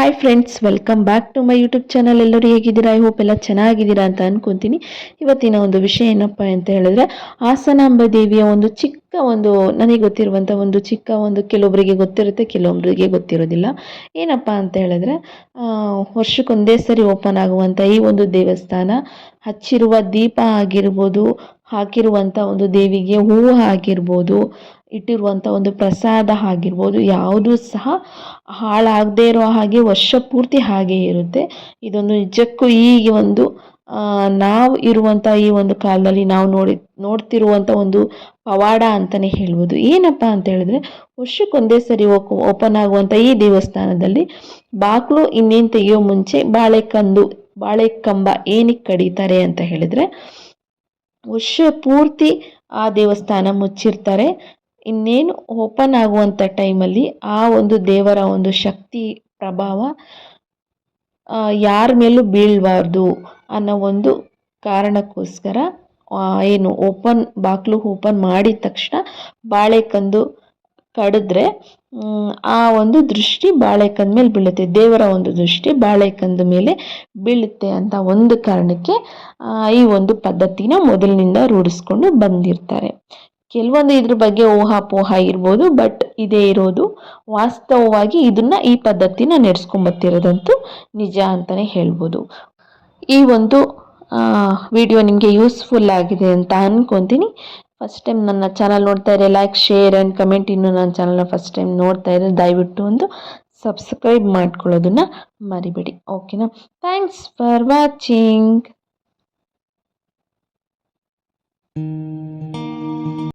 Hi friends welcome back to my YouTube channel ಎಲ್ಲರೂ ಹೇಗಿದ್ದೀರಾ? I hope ಎಲ್ಲ ಚೆನ್ನಾಗಿದ್ದೀರಾ ಅಂತ ಅನ್ಕೊಂತೀನಿ. ಇವತ್ತಿನ ಒಂದು ವಿಷಯ ಏನಪ್ಪ ಅಂತ ಹೇಳಿದ್ರೆ, ಹಾಸನಾಂಬ ದೇವಿಯ ಒಂದು ಚಿಕ್ಕ ಒಂದು, ನನಗೆ ಗೊತ್ತಿರುವಂಥ ಒಂದು ಚಿಕ್ಕ ಒಂದು ಕೆಲವೊಬ್ಬರಿಗೆ ಗೊತ್ತಿರುತ್ತೆ ಕೆಲವೊಬ್ಬರಿಗೆ ಗೊತ್ತಿರೋದಿಲ್ಲ ಏನಪ್ಪ ಅಂತ ಹೇಳಿದ್ರೆ ವರ್ಷಕ್ಕೊಂದೇ ಸರಿ ಓಪನ್ ಆಗುವಂಥ ಈ ಒಂದು ದೇವಸ್ಥಾನ ಹಚ್ಚಿರುವ ದೀಪ ಆಗಿರ್ಬೋದು ಹಾಕಿರುವಂಥ ಒಂದು ದೇವಿಗೆ ಹೂವು ಆಗಿರ್ಬೋದು ಇಟ್ಟಿರುವಂಥ ಒಂದು ಪ್ರಸಾದ ಆಗಿರ್ಬೋದು ಯಾವುದೂ ಸಹ ಹಾಳಾಗದೇ ಇರೋ ಹಾಗೆ ವರ್ಷ ಪೂರ್ತಿ ಹಾಗೆ ಇರುತ್ತೆ. ಇದೊಂದು ನಿಜಕ್ಕೂ ಈಗ ಒಂದು ನಾವು ಇರುವಂಥ ಈ ಒಂದು ಕಾಲದಲ್ಲಿ ನಾವು ನೋಡಿ ನೋಡ್ತಿರುವಂಥ ಒಂದು ಪವಾಡ ಅಂತಲೇ ಹೇಳ್ಬೋದು. ಏನಪ್ಪ ಅಂತ ಹೇಳಿದ್ರೆ, ವರ್ಷಕ್ಕೊಂದೇ ಸರಿ ಓಪನ್ ಆಗುವಂಥ ಈ ದೇವಸ್ಥಾನದಲ್ಲಿ ಬಾಗಿಲು ಇನ್ನೇನು ತೆಗೆಯೋ ಮುಂಚೆ ಬಾಳೆಕಂದು, ಬಾಳೆಕಂಬ ಏನಕ್ಕೆ ಕಡಿತಾರೆ ಅಂತ ಹೇಳಿದ್ರೆ ವರ್ಷ ಪೂರ್ತಿ ಆ ದೇವಸ್ಥಾನ ಮುಚ್ಚಿರ್ತಾರೆ. ಇನ್ನೇನು ಓಪನ್ ಆಗುವಂಥ ಟೈಮಲ್ಲಿ ಆ ಒಂದು ದೇವರ ಒಂದು ಶಕ್ತಿ ಪ್ರಭಾವ ಯಾರ ಮೇಲೂ ಬೀಳಬಾರ್ದು ಅನ್ನೋ ಒಂದು ಕಾರಣಕ್ಕೋಸ್ಕರ ಏನು ಓಪನ್ ಬಾಗಿಲು ಓಪನ್ ಮಾಡಿದ ತಕ್ಷಣ ಬಾಳೆಕಂದು ಕಡಿದ್ರೆ ಆ ಒಂದು ದೃಷ್ಟಿ ಬಾಳೆಕಂದ ಮೇಲೆ ಬೀಳುತ್ತೆ. ದೇವರ ಒಂದು ದೃಷ್ಟಿ ಬಾಳೆಕಂದ ಮೇಲೆ ಬೀಳುತ್ತೆ ಅಂತ ಒಂದು ಕಾರಣಕ್ಕೆ ಈ ಒಂದು ಪದ್ಧತಿನ ಮೊದಲಿನಿಂದ ರೂಢಿಸ್ಕೊಂಡು ಬಂದಿರ್ತಾರೆ. ಕೆಲವೊಂದು ಇದ್ರ ಬಗ್ಗೆ ಊಹಾಪೋಹ ಇರ್ಬೋದು ಬಟ್ ಇದೇ ಇರೋದು ವಾಸ್ತವವಾಗಿ ಇದನ್ನ ಈ ಪದ್ಧತಿನ ನಡೆಸ್ಕೊಂಬತ್ತಿರೋದಂತೂ ನಿಜ ಅಂತಲೇ ಹೇಳ್ಬೋದು. ಈ ಒಂದು ವಿಡಿಯೋ ನಿಮಗೆ ಯೂಸ್ಫುಲ್ ಆಗಿದೆ ಅಂತ ಅನ್ಕೊತೀನಿ. ಫಸ್ಟ್ ಟೈಮ್ ನನ್ನ ಚಾನಲ್ ನೋಡ್ತಾ ಇದ್ರೆ ಲೈಕ್ ಶೇರ್ ಆ್ಯಂಡ್ ಕಮೆಂಟ್ ಇನ್ನು ನನ್ನ ಚಾನಲ್ನ ಫಸ್ಟ್ ಟೈಮ್ ನೋಡ್ತಾ ಇದ್ದರೆ ದಯವಿಟ್ಟು ಒಂದು ಸಬ್ಸ್ಕ್ರೈಬ್ ಮಾಡ್ಕೊಳ್ಳೋದನ್ನ ಮರಿಬೇಡಿ. ಓಕೆನಾ ಥ್ಯಾಂಕ್ಸ್ ಫಾರ್ ವಾಚಿಂಗ್